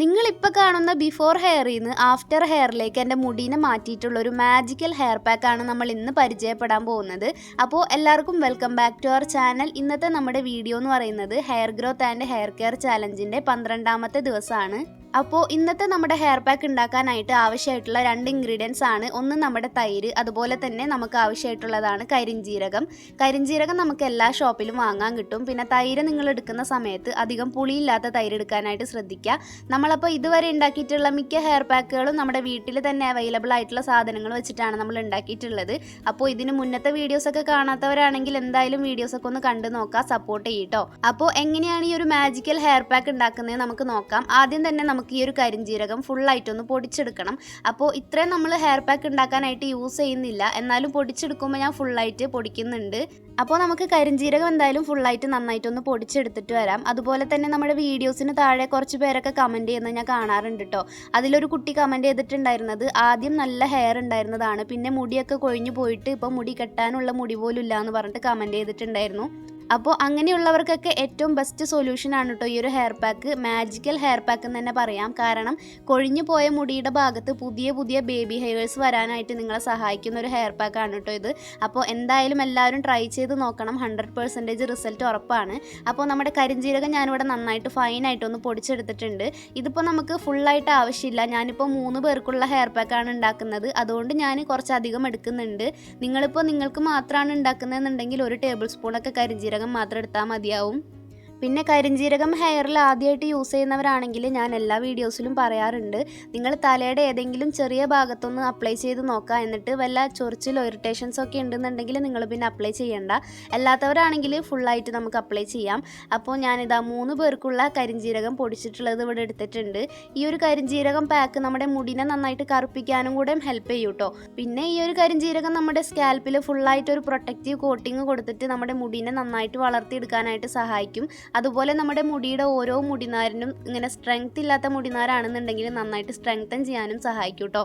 നിങ്ങളിപ്പോൾ കാണുന്ന ബിഫോർ ഹെയറിൽ നിന്ന് ആഫ്റ്റർ ഹെയറിലേക്ക് എന്റെ മുടീനെ മാറ്റിയിട്ടുള്ള ഒരു മാജിക്കൽ ഹെയർ പാക്കാണ് നമ്മൾ ഇന്ന് പരിചയപ്പെടാൻ പോകുന്നത്. അപ്പോൾ എല്ലാവർക്കും welcome back to our channel ഇന്നത്തെ നമ്മുടെ വീഡിയോ എന്ന് പറയുന്നത് hair growth and hair care ചാലഞ്ചിന്റെ പന്ത്രണ്ടാമത്തെ ദിവസമാണ്. അപ്പോൾ ഇന്നത്തെ നമ്മുടെ ഹെയർ പാക്ക് ഉണ്ടാക്കാനായിട്ട് ആവശ്യമായിട്ടുള്ള രണ്ട് ഇൻഗ്രീഡിയൻസ് ആണ്. ഒന്ന് നമ്മുടെ തൈര് അതുപോലെ തന്നെ നമുക്ക് ആവശ്യമായിട്ടുള്ളതാണ് കരിഞ്ജീരകം കരിഞ്ജീരകം നമുക്ക് എല്ലാ ഷോപ്പിലും വാങ്ങാൻ കിട്ടും. പിന്നെ തൈര് നിങ്ങൾ എടുക്കുന്ന സമയത്ത് അധികം പുളിയില്ലാത്ത തൈര് എടുക്കാനായിട്ട് ശ്രദ്ധിക്കുക. നമ്മളപ്പോൾ ഇതുവരെ ഉണ്ടാക്കിയിട്ടുള്ള മിക്ക ഹെയർ പാക്കുകളും നമ്മുടെ വീട്ടിൽ തന്നെ അവൈലബിൾ ആയിട്ടുള്ള സാധനങ്ങൾ വെച്ചിട്ടാണ് നമ്മൾ ഉണ്ടാക്കിയിട്ടുള്ളത്. അപ്പോൾ ഇതിന് മുന്നത്തെ വീഡിയോസൊക്കെ കാണാത്തവരാണെങ്കിൽ എന്തായാലും വീഡിയോസൊക്കെ ഒന്ന് കണ്ടു നോക്കാം സപ്പോർട്ട് ചെയ്യട്ടോ അപ്പോൾ എങ്ങനെയാണ് ഈ ഒരു മാജിക്കൽ ഹെയർ പാക്ക് ഉണ്ടാക്കുന്നത് നമുക്ക് നോക്കാം. ആദ്യം തന്നെ നമുക്ക് ഈ ഒരു കരിഞ്ജീരകം ഫുള്ളായിട്ടൊന്ന് പൊടിച്ചെടുക്കണം. അപ്പോൾ ഇത്രയും നമ്മൾ ഹെയർ പാക്ക് ഉണ്ടാക്കാനായിട്ട് യൂസ് ചെയ്യുന്നില്ല. എന്നാലും പൊടിച്ചെടുക്കുമ്പോൾ ഞാൻ ഫുള്ളായിട്ട് പൊടിക്കുന്നുണ്ട്. അപ്പോൾ നമുക്ക് കരിഞ്ജീരകം എന്തായാലും ഫുള്ളായിട്ട് നന്നായിട്ടൊന്ന് പൊടിച്ചെടുത്തിട്ട് വരാം. അതുപോലെ തന്നെ നമ്മുടെ വീഡിയോസിന് താഴെ കുറച്ച് പേരൊക്കെ കമന്റ് ചെയ്യുന്നത് ഞാൻ കാണാറുണ്ട് കേട്ടോ അതിലൊരു കുട്ടി കമന്റ് ചെയ്തിട്ടുണ്ടായിരുന്നത് ആദ്യം നല്ല ഹെയർ ഉണ്ടായിരുന്നതാണ്. പിന്നെ മുടിയൊക്കെ കൊഴിഞ്ഞു പോയിട്ട് ഇപ്പോൾ മുടി കെട്ടാനുള്ള മുടി പോലും ഇല്ല എന്ന് പറഞ്ഞിട്ട് കമന്റ് ചെയ്തിട്ടുണ്ടായിരുന്നു. അപ്പോൾ അങ്ങനെയുള്ളവർക്കൊക്കെ ഏറ്റവും ബെസ്റ്റ് സൊല്യൂഷൻ ആണ് കേട്ടോ ഈ ഒരു hair pack magical hair pack എന്ന് തന്നെ പറയാം. കാരണം കൊഴിഞ്ഞു പോയ മുടിയുടെ ഭാഗത്ത് പുതിയ പുതിയ ബേബി ഹെയർസ് വരാനായിട്ട് നിങ്ങളെ സഹായിക്കുന്ന ഒരു ഹെയർ പാക്ക് ആണ് കേട്ടോ ഇത്. അപ്പോൾ എന്തായാലും എല്ലാവരും ട്രൈ ചെയ്ത് നോക്കണം. ഹൺഡ്രഡ് പെർസെന്റേജ് റിസൾട്ട് ഉറപ്പാണ്. അപ്പോൾ നമ്മുടെ കരിഞ്ജീരകം ഞാനിവിടെ നന്നായിട്ട് ഫൈനായിട്ടൊന്ന് പൊടിച്ചെടുത്തിട്ടുണ്ട്. ഇതിപ്പോൾ നമുക്ക് ഫുള്ളായിട്ട് ആവശ്യമില്ല. ഞാനിപ്പോൾ മൂന്ന് പേർക്കുള്ള ഹെയർ പാക്കാണ് ഉണ്ടാക്കുന്നത്. അതുകൊണ്ട് ഞാൻ കുറച്ചധികം എടുക്കുന്നുണ്ട്. നിങ്ങളിപ്പോൾ നിങ്ങൾക്ക് മാത്രമാണ് ഉണ്ടാക്കുന്നതെന്നുണ്ടെങ്കിൽ ഒരു ടേബിൾ സ്പൂണൊക്കെ കരിഞ്ജീരകം മാത്രം എടുത്താൽ മതിയാവും. പിന്നെ കരിഞ്ജീരകം ഹെയറിൽ ആദ്യമായിട്ട് യൂസ് ചെയ്യുന്നവരാണെങ്കിൽ ഞാൻ എല്ലാ വീഡിയോസിലും പറയാറുണ്ട്. നിങ്ങൾ തലയുടെ ഏതെങ്കിലും ചെറിയ ഭാഗത്തൊന്ന് അപ്ലൈ ചെയ്ത് നോക്കുക എന്നിട്ട് വല്ല ചൊറിച്ചിലോ ഇറിറ്റേഷൻസോ ഒക്കെ ഉണ്ടെന്നുണ്ടെങ്കിൽ നിങ്ങൾ പിന്നെ അപ്ലൈ ചെയ്യണ്ട. അല്ലാത്തവരാണെങ്കിൽ ഫുള്ളായിട്ട് നമുക്ക് അപ്ലൈ ചെയ്യാം. അപ്പോൾ ഞാനിതാ മൂന്ന് പേർക്കുള്ള കരിഞ്ജീരകം പൊടിച്ചിട്ടുള്ളത് ഇവിടെ എടുത്തിട്ടുണ്ട്. ഈ ഒരു കരിഞ്ജീരകം പാക്ക് നമ്മുടെ മുടിനെ നന്നായിട്ട് കറുപ്പിക്കാനും കൂടെ ഹെൽപ്പ് ചെയ്യും കേട്ടോ പിന്നെ ഈ ഒരു കരിഞ്ജീരകം നമ്മുടെ സ്കാൽപ്പിൽ ഫുള്ളായിട്ട് ഒരു പ്രൊട്ടക്റ്റീവ് കോട്ടിങ് കൊടുത്തിട്ട് നമ്മുടെ മുടിനെ നന്നായിട്ട് വളർത്തിയെടുക്കാനായിട്ട് സഹായിക്കും. അതുപോലെ നമ്മുടെ മുടിയുടെ ഓരോ മുടിനാരിനും ഇങ്ങനെ സ്ട്രെങ്ത് ഇല്ലാത്ത മുടിനാരാണെന്നുണ്ടെങ്കിൽ നന്നായിട്ട് സ്ട്രെങ്തൻ ചെയ്യാനും സഹായിക്കും കേട്ടോ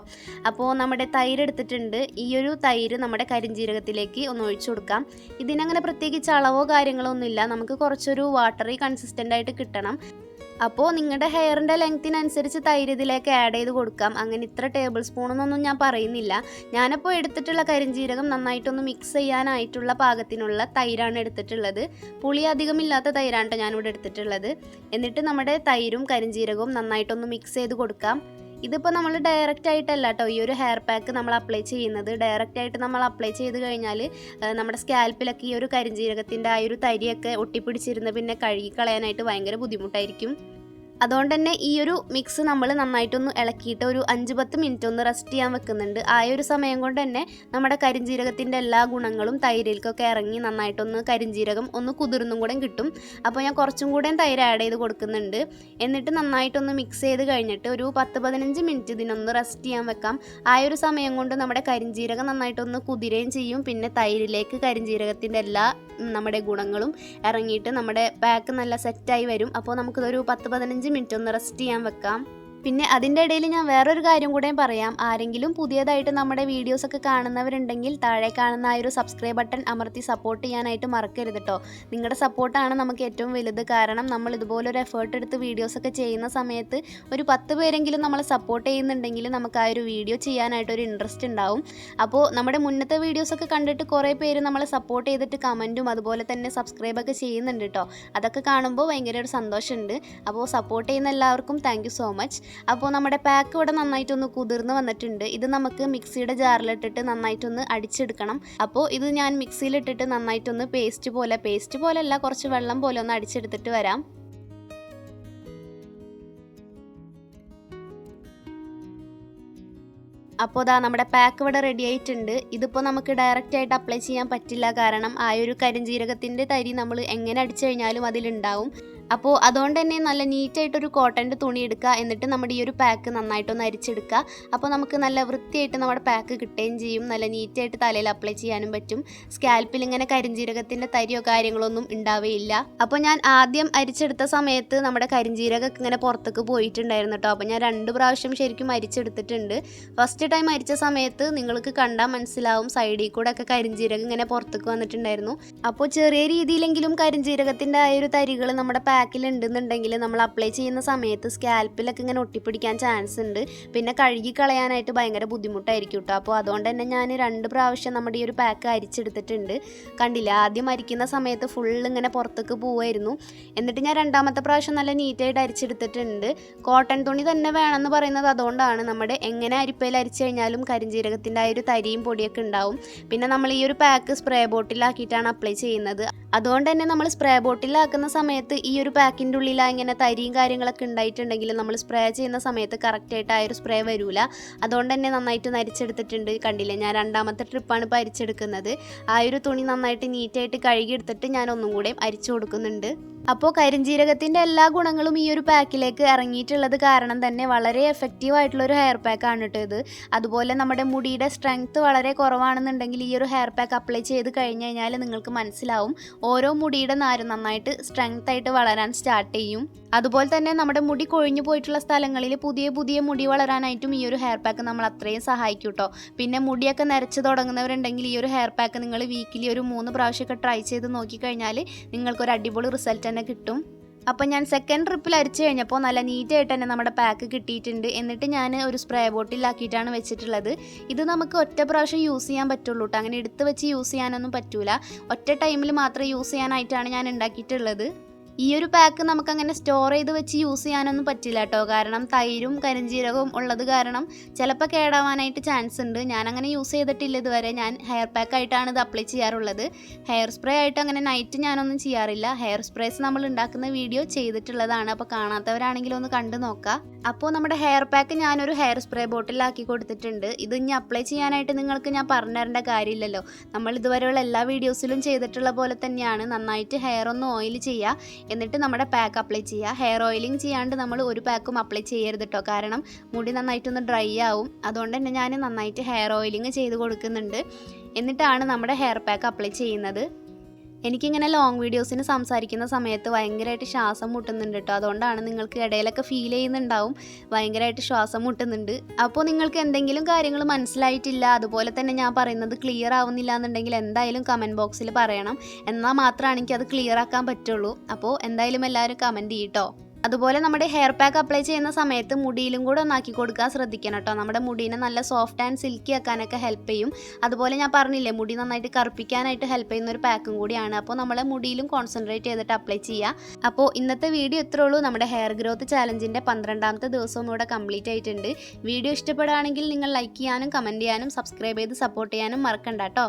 അപ്പോൾ നമ്മുടെ തൈര് എടുത്തിട്ടുണ്ട്. ഈ ഒരു തൈര് നമ്മുടെ കരിഞ്ജീരകത്തിലേക്ക് ഒന്ന് ഒഴിച്ചു കൊടുക്കാം. ഇതിനങ്ങനെ പ്രത്യേകിച്ച് അളവോ കാര്യങ്ങളോ ഒന്നുമില്ല. നമുക്ക് കുറച്ചൊരു വാട്ടറി കൺസിസ്റ്റന്റ് ആയിട്ട് കിട്ടണം. അപ്പോൾ നിങ്ങളുടെ ഹെയറിന്റെ ലെങ്ത്തിനനുസരിച്ച് തൈര് ഇതിലേക്ക് ആഡ് ചെയ്ത് കൊടുക്കാം. അങ്ങനെ ഇത്ര ടേബിൾ സ്പൂണെന്നൊന്നും ഞാൻ പറയുന്നില്ല. ഞാനപ്പോൾ എടുത്തിട്ടുള്ള കരിഞ്ജീരകം നന്നായിട്ടൊന്ന് മിക്സ് ചെയ്യാനായിട്ടുള്ള പാകത്തിനുള്ള തൈരാണ് എടുത്തിട്ടുള്ളത്. പുളി അധികമില്ലാത്ത തൈരാണ് ഞാനിവിടെ എടുത്തിട്ടുള്ളത്. എന്നിട്ട് നമ്മുടെ തൈരും കരിഞ്ജീരകവും നന്നായിട്ടൊന്ന് മിക്സ് ചെയ്ത് കൊടുക്കാം. ഇതിപ്പോൾ നമ്മൾ ഡയറക്റ്റ് ആയിട്ടല്ല കേട്ടോ ഈ ഒരു ഹെയർ പാക്ക് നമ്മൾ അപ്ലൈ ചെയ്യുന്നത്. ഡയറക്റ്റ് ആയിട്ട് നമ്മൾ അപ്ലൈ ചെയ്ത് കഴിഞ്ഞാൽ നമ്മുടെ സ്കാൽപ്പിലൊക്കെ ഈ ഒരു കരിഞ്ജീരകത്തിന്റെ ആ ഒരു തരിയൊക്കെ ഒട്ടിപ്പിടിച്ചിരുന്ന് പിന്നെ കഴുകി കളയാനായിട്ട് ഭയങ്കര ബുദ്ധിമുട്ടായിരിക്കും. അതുകൊണ്ട് തന്നെ ഈ ഒരു മിക്സ് നമ്മൾ നന്നായിട്ടൊന്ന് ഇളക്കിയിട്ട് ഒരു അഞ്ച് പത്ത് മിനിറ്റ് ഒന്ന് റെസ്റ്റ് ചെയ്യാൻ വെക്കുന്നുണ്ട്. ആ ഒരു സമയം കൊണ്ട് തന്നെ നമ്മുടെ കരിഞ്ജീരകത്തിന്റെ എല്ലാ ഗുണങ്ങളും തൈരിലേക്കൊക്കെ ഇറങ്ങി നന്നായിട്ടൊന്ന് കരിഞ്ജീരകം ഒന്ന് കുതിർന്നും കൂടെ കിട്ടും. അപ്പോൾ ഞാൻ കുറച്ചും കൂടെ തൈര് ആഡ് ചെയ്ത് കൊടുക്കുന്നുണ്ട്. എന്നിട്ട് നന്നായിട്ടൊന്ന് മിക്സ് ചെയ്ത് കഴിഞ്ഞിട്ട് ഒരു പത്ത് പതിനഞ്ച് മിനിറ്റ് ഇതിനൊന്ന് റെസ്റ്റ് ചെയ്യാൻ വെക്കാം. ആ ഒരു സമയം കൊണ്ട് നമ്മുടെ കരിഞ്ജീരകം നന്നായിട്ടൊന്ന് കുതിരുകയും ചെയ്യും. പിന്നെ തൈരിലേക്ക് കരിഞ്ജീരകത്തിന്റെ എല്ലാ നമ്മുടെ ഗുണങ്ങളും ഇറങ്ങിയിട്ട് നമ്മുടെ ബാക്ക് നല്ല സെറ്റായി വരും. അപ്പോൾ നമുക്കിതൊരു പത്ത് പതിനഞ്ച് മിനിറ്റ് ഒന്ന് റെസ്റ്റ് ചെയ്യാൻ വെക്കാം. പിന്നെ അതിന്റെ ഇടയിൽ ഞാൻ വേറൊരു കാര്യം കൂടെ പറയാം. ആരെങ്കിലും പുതിയതായിട്ട് നമ്മുടെ വീഡിയോസ് ഒക്കെ കാണുന്നവരുണ്ടെങ്കിൽ താഴെ കാണുന്ന ആ ഒരു സബ്സ്ക്രൈബ് ബട്ടൺ അമർത്തി സപ്പോർട്ട് ചെയ്യാനായിട്ട് മറക്കരുത് കേട്ടോ നിങ്ങളുടെ സപ്പോർട്ടാണ് നമുക്ക് ഏറ്റവും വലുത്. കാരണം നമ്മൾ ഇതുപോലൊരു എഫേർട്ട് എടുത്ത് വീഡിയോസ് ഒക്കെ ചെയ്യുന്ന സമയത്ത് ഒരു പത്ത് പേരെങ്കിലും നമ്മളെ സപ്പോർട്ട് ചെയ്യുന്നുണ്ടെങ്കിൽ നമുക്ക് ആ ഒരു വീഡിയോ ചെയ്യാനായിട്ട് ഒരു ഇൻട്രസ്റ്റ് ഉണ്ടാവും. അപ്പോൾ നമ്മുടെ മുന്നത്തെ വീഡിയോസൊക്കെ കണ്ടിട്ട് കുറേ പേര് നമ്മളെ സപ്പോർട്ട് ചെയ്തിട്ട് കമന്റും അതുപോലെ തന്നെ സബ്സ്ക്രൈബൊക്കെ ചെയ്യുന്നുണ്ട് കേട്ടോ അതൊക്കെ കാണുമ്പോൾ ഭയങ്കര ഒരു സന്തോഷമുണ്ട് അപ്പോൾ സപ്പോർട്ട് ചെയ്യുന്ന എല്ലാവർക്കും താങ്ക് സോ മച്ച് അപ്പോൾ നമ്മുടെ പാക്ക് ഇവിടെ നന്നായിട്ടൊന്ന് കുതിർന്ന് വന്നിട്ടുണ്ട്. ഇത് നമുക്ക് മിക്സിയുടെ ജാറിലിട്ടിട്ട് നന്നായിട്ടൊന്ന് അടിച്ചെടുക്കണം. അപ്പോൾ ഇത് ഞാൻ മിക്സിയിലിട്ടിട്ട് നന്നായിട്ടൊന്ന് പേസ്റ്റ് പോലെ പേസ്റ്റ് പോലെയല്ല കുറച്ച് വെള്ളം പോലെ ഒന്ന് അടിച്ചെടുത്തിട്ട് വരാം. അപ്പോൾ ദാ നമ്മുടെ പാക്ക് ഇവിടെ റെഡി ആയിട്ടുണ്ട്. ഇതിപ്പോൾ നമുക്ക് ഡയറക്റ്റ് ആയിട്ട് അപ്ലൈ ചെയ്യാൻ പറ്റില്ല. കാരണം ആ ഒരു കരിഞ്ജീരകത്തിന്റെ തരി നമ്മൾ എങ്ങനെ അടിച്ചു കഴിഞ്ഞാലും അതിലുണ്ടാവും. അപ്പോൾ അതുകൊണ്ട് തന്നെ നല്ല നീറ്റായിട്ടൊരു കോട്ടന്റെ തുണി എടുക്കുക എന്നിട്ട് നമ്മുടെ ഈ ഒരു പാക്ക് നന്നായിട്ടൊന്ന് അരിച്ചെടുക്കുക അപ്പോൾ നമുക്ക് നല്ല വൃത്തിയായിട്ട് നമ്മുടെ പാക്ക് കിട്ടുകയും ചെയ്യും. നല്ല നീറ്റായിട്ട് തലയിൽ അപ്ലൈ ചെയ്യാനും പറ്റും. സ്കാൽപ്പിൽ ഇങ്ങനെ കരിഞ്ജീരകത്തിന്റെ തരിയോ കാര്യങ്ങളൊന്നും ഉണ്ടാവുകയില്ല അപ്പോൾ ഞാൻ ആദ്യം അരിച്ചെടുത്ത സമയത്ത് നമ്മുടെ കരിഞ്ജീരകമൊക്കെ ഇങ്ങനെ പുറത്തേക്ക് പോയിട്ടുണ്ടായിരുന്നു കേട്ടോ. അപ്പോൾ ഞാൻ രണ്ട് പ്രാവശ്യം ശരിക്കും അരിച്ചെടുത്തിട്ടുണ്ട്. ഫസ്റ്റ് ടൈം അരിച്ച സമയത്ത് നിങ്ങൾക്ക് കണ്ടാൽ മനസ്സിലാവും. സൈഡിൽ കൂടെ ഒക്കെ കരിഞ്ജീരകം ഇങ്ങനെ പുറത്തേക്ക് വന്നിട്ടുണ്ടായിരുന്നു. അപ്പോൾ ചെറിയ രീതിയിലെങ്കിലും കരിഞ്ജീരകത്തിന്റെ ആ ഒരു തരികൾ നമ്മുടെ പാക്കിൽ ഉണ്ടെന്നുണ്ടെങ്കിൽ നമ്മൾ അപ്ലൈ ചെയ്യുന്ന സമയത്ത് സ്കാൽപ്പിലൊക്കെ ഇങ്ങനെ ഒട്ടിപ്പിടിക്കാൻ ചാൻസ് ഉണ്ട്. പിന്നെ കഴുകി കളയാനായിട്ട് ഭയങ്കര ബുദ്ധിമുട്ടായിരിക്കും കേട്ടോ അപ്പോൾ അതുകൊണ്ട് തന്നെ ഞാൻ രണ്ട് പ്രാവശ്യം നമ്മുടെ ഈ ഒരു പാക്ക് അരിച്ചെടുത്തിട്ടുണ്ട്. കണ്ടില്ല? ആദ്യം അരിക്കുന്ന സമയത്ത് ഫുൾ ഇങ്ങനെ പുറത്തേക്ക് പോവായിരുന്നു. എന്നിട്ട് ഞാൻ രണ്ടാമത്തെ പ്രാവശ്യം നല്ല നീറ്റായിട്ട് അരിച്ചെടുത്തിട്ടുണ്ട്. കോട്ടൺ തുണി തന്നെ വേണമെന്ന് പറയുന്നത് അതുകൊണ്ടാണ്. നമ്മുടെ എങ്ങനെ അരിപ്പയിൽ അരിച്ചു കഴിഞ്ഞാലും കരിഞ്ജീരകത്തിന്റെ ആ ഒരു തരിയും പൊടിയൊക്കെ ഉണ്ടാവും. പിന്നെ നമ്മൾ ഈ ഒരു പാക്ക് സ്പ്രേ ബോട്ടിലാക്കിയിട്ടാണ് അപ്ലൈ ചെയ്യുന്നത്. അതുകൊണ്ട് തന്നെ നമ്മൾ സ്പ്രേ ബോട്ടിലാക്കുന്ന സമയത്ത് ഈ ഒരു പാക്കിന്റെ ഉള്ളിൽ ഇങ്ങനെ തരിയും കാര്യങ്ങളൊക്കെ ഉണ്ടായിട്ടുണ്ടെങ്കിൽ നമ്മൾ സ്പ്രേ ചെയ്യുന്ന സമയത്ത് കറക്റ്റായിട്ട് ആ ഒരു സ്പ്രേ വരൂല. അതുകൊണ്ട് തന്നെ നന്നായിട്ട് നരിച്ചെടുത്തിട്ടുണ്ട്. കണ്ടില്ലേ? ഞാൻ രണ്ടാമത്തെ ട്രിപ്പാണ് ഇപ്പോൾ അരിച്ചെടുക്കുന്നത് ആ ഒരു തുണി നന്നായിട്ട് നീറ്റായിട്ട് കഴുകിയെടുത്തിട്ട് ഞാൻ ഒന്നും കൂടെയും അരിച്ചു കൊടുക്കുന്നുണ്ട്. അപ്പോൾ കരിഞ്ജീരകത്തിന്റെ എല്ലാ ഗുണങ്ങളും ഈ ഒരു പാക്കിലേക്ക് ഇറങ്ങിയിട്ടുള്ളത് കാരണം തന്നെ വളരെ എഫക്റ്റീവ് ആയിട്ടുള്ള ഒരു ഹെയർ പാക്ക് ആണ് കേട്ടോ ഇത്. അതുപോലെ നമ്മുടെ മുടിയുടെ സ്ട്രെങ്ത് വളരെ കുറവാണെന്നുണ്ടെങ്കിൽ ഈ ഒരു ഹെയർ പാക്ക് അപ്ലൈ ചെയ്ത് കഴിഞ്ഞ് കഴിഞ്ഞാൽ നിങ്ങൾക്ക് മനസ്സിലാവും ഓരോ മുടിയുടെ നാരും നന്നായിട്ട് സ്ട്രെങ്ത് ആയിട്ട് വളരാൻ സ്റ്റാർട്ട് ചെയ്യും. അതുപോലെ തന്നെ നമ്മുടെ മുടി കൊഴിഞ്ഞു പോയിട്ടുള്ള സ്ഥലങ്ങളിൽ പുതിയ പുതിയ മുടി വളരാനായിട്ടും ഈ ഒരു ഹെയർ പാക്ക് നമ്മൾ അത്രയും സഹായിക്കും കേട്ടോ പിന്നെ മുടിയൊക്കെ നരച്ച് തുടങ്ങുന്നവരുണ്ടെങ്കിൽ ഈ ഒരു ഹെയർ പാക്ക് നിങ്ങൾ വീക്കിലി ഒരു മൂന്ന് പ്രാവശ്യമൊക്കെ ട്രൈ ചെയ്ത് നോക്കിക്കഴിഞ്ഞാൽ നിങ്ങൾക്കൊരു അടിപൊളി റിസൾട്ട് തന്നെ കിട്ടും. അപ്പം ഞാൻ സെക്കൻഡ് ട്രിപ്പിൽ അരിച്ചു കഴിഞ്ഞപ്പോൾ നല്ല നീറ്റായിട്ട് തന്നെ നമ്മുടെ പാക്ക് കിട്ടിയിട്ടുണ്ട്. എന്നിട്ട് ഞാൻ ഒരു സ്പ്രേ ബോട്ടിലാക്കിയിട്ടാണ് വെച്ചിട്ടുള്ളത്. ഇത് നമുക്ക് ഒറ്റ പ്രാവശ്യം യൂസ് ചെയ്യാൻ പറ്റുള്ളൂ കേട്ടോ അങ്ങനെ എടുത്ത് വെച്ച് യൂസ് ചെയ്യാനൊന്നും പറ്റൂല. ഒറ്റ ടൈമിൽ മാത്രമേ യൂസ് ചെയ്യാനായിട്ടാണ് ഞാൻ ഉണ്ടാക്കിയിട്ടുള്ളത്. ഈ ഒരു പാക്ക് നമുക്കങ്ങനെ സ്റ്റോർ ചെയ്ത് വെച്ച് യൂസ് ചെയ്യാനൊന്നും പറ്റില്ല കേട്ടോ കാരണം തൈരും കരിഞ്ജീരകവും ഉള്ളത് കാരണം ചിലപ്പോൾ കേടാവാനായിട്ട് ചാൻസ് ഉണ്ട്. ഞാൻ അങ്ങനെ യൂസ് ചെയ്തിട്ടില്ല ഇതുവരെ. ഞാൻ ഹെയർ പാക്ക് ആയിട്ടാണ് ഇത് അപ്ലൈ ചെയ്യാറുള്ളത്. ഹെയർ സ്പ്രേ ആയിട്ട് അങ്ങനെ നൈറ്റ് ഞാനൊന്നും ചെയ്യാറില്ല. ഹെയർ സ്പ്രേസ് നമ്മൾ ഉണ്ടാക്കുന്ന വീഡിയോ ചെയ്തിട്ടുള്ളതാണ്. അപ്പോൾ കാണാത്തവരാണെങ്കിലും ഒന്ന് കണ്ടു നോക്കാം. അപ്പോൾ നമ്മുടെ ഹെയർ പാക്ക് ഞാനൊരു ഹെയർ സ്പ്രേ ബോട്ടിലാക്കി കൊടുത്തിട്ടുണ്ട്. ഇത് ഇനി അപ്ലൈ ചെയ്യാനായിട്ട് നിങ്ങൾക്ക് ഞാൻ പറഞ്ഞു തരേണ്ട കാര്യമില്ലല്ലോ. നമ്മൾ ഇതുവരെയുള്ള എല്ലാ വീഡിയോസിലും ചെയ്തിട്ടുള്ള പോലെ തന്നെയാണ്. നന്നായിട്ട് ഹെയർ ഒന്ന് ഓയിൽ ചെയ്യുക എന്നിട്ട് നമ്മുടെ പാക്ക് അപ്ലൈ ചെയ്യുക. ഹെയർ ഓയിലിംഗ് ചെയ്യാണ്ട് നമ്മൾ ഒരു പാക്കും അപ്ലൈ ചെയ്യരുത് കേട്ടോ കാരണം മുടി നന്നായിട്ടൊന്ന് ഡ്രൈ ആവും. അതുകൊണ്ട് തന്നെ ഞാൻ നന്നായിട്ട് ഹെയർ ഓയിലിംഗ് ചെയ്ത് കൊടുക്കുന്നുണ്ട്. എന്നിട്ടാണ് നമ്മുടെ ഹെയർ പാക്ക് അപ്ലൈ ചെയ്യുന്നത്. എനിക്കിങ്ങനെ ലോങ് വീഡിയോസിന് സംസാരിക്കുന്ന സമയത്ത് ഭയങ്കരമായിട്ട് ശ്വാസം മുട്ടുന്നുണ്ട് കേട്ടോ അതുകൊണ്ടാണ് നിങ്ങൾക്ക് ഇടയിലൊക്കെ ഫീൽ ചെയ്യുന്നുണ്ടാവും. ഭയങ്കരമായിട്ട് ശ്വാസം മുട്ടുന്നുണ്ട്. അപ്പോൾ നിങ്ങൾക്ക് എന്തെങ്കിലും കാര്യങ്ങൾ മനസ്സിലായിട്ടില്ല അതുപോലെ തന്നെ ഞാൻ പറയുന്നത് ക്ലിയർ ആവുന്നില്ല എന്നുണ്ടെങ്കിൽ എന്തായാലും കമന്റ് ബോക്സിൽ പറയണം. എന്നാൽ മാത്രമാണ് എനിക്ക് അത് ക്ലിയർ ആക്കാൻ പറ്റുള്ളൂ. അപ്പോൾ എന്തായാലും എല്ലാവരും കമന്റ് ചെയ്യട്ടോ അതുപോലെ നമ്മുടെ ഹെയർ പാക്ക് അപ്ലൈ ചെയ്യുന്ന സമയത്ത് മുടിയിലും കൂടെ ഒന്നാക്കി കൊടുക്കാൻ ശ്രദ്ധിക്കണം കേട്ടോ. നമ്മുടെ മുടീനെ നല്ല സോഫ്റ്റ് ആൻഡ് സിൽക്കി ആക്കാനൊക്കെ ഹെൽപ്പ് ചെയ്യും. അതുപോലെ ഞാൻ പറഞ്ഞില്ലേ മുടി നന്നായിട്ട് കറുപ്പിക്കാനായിട്ട് ഹെൽപ്പ് ചെയ്യുന്ന ഒരു പാക്കും കൂടിയാണ്. അപ്പോൾ നമ്മളെ മുടിയിലും കോൺസെൻട്രേറ്റ് ചെയ്തിട്ട് അപ്ലൈ ചെയ്യുക. അപ്പോൾ ഇന്നത്തെ വീഡിയോ ഇത്രേ ഉള്ളൂ. നമ്മുടെ ഹെയർ ഗ്രോത്ത് ചാലഞ്ചിന്റെ പന്ത്രണ്ടാമത്തെ ദിവസവും ഇവിടെ കംപ്ലീറ്റ് ആയിട്ടുണ്ട്. വീഡിയോ ഇഷ്ടപ്പെടുകയാണെങ്കിൽ നിങ്ങൾ ലൈക്ക് ചെയ്യാനും കമന്റ് ചെയ്യാനും സബ്സ്ക്രൈബ് ചെയ്ത് സപ്പോർട്ട് ചെയ്യാനും മറക്കണ്ട കേട്ടോ.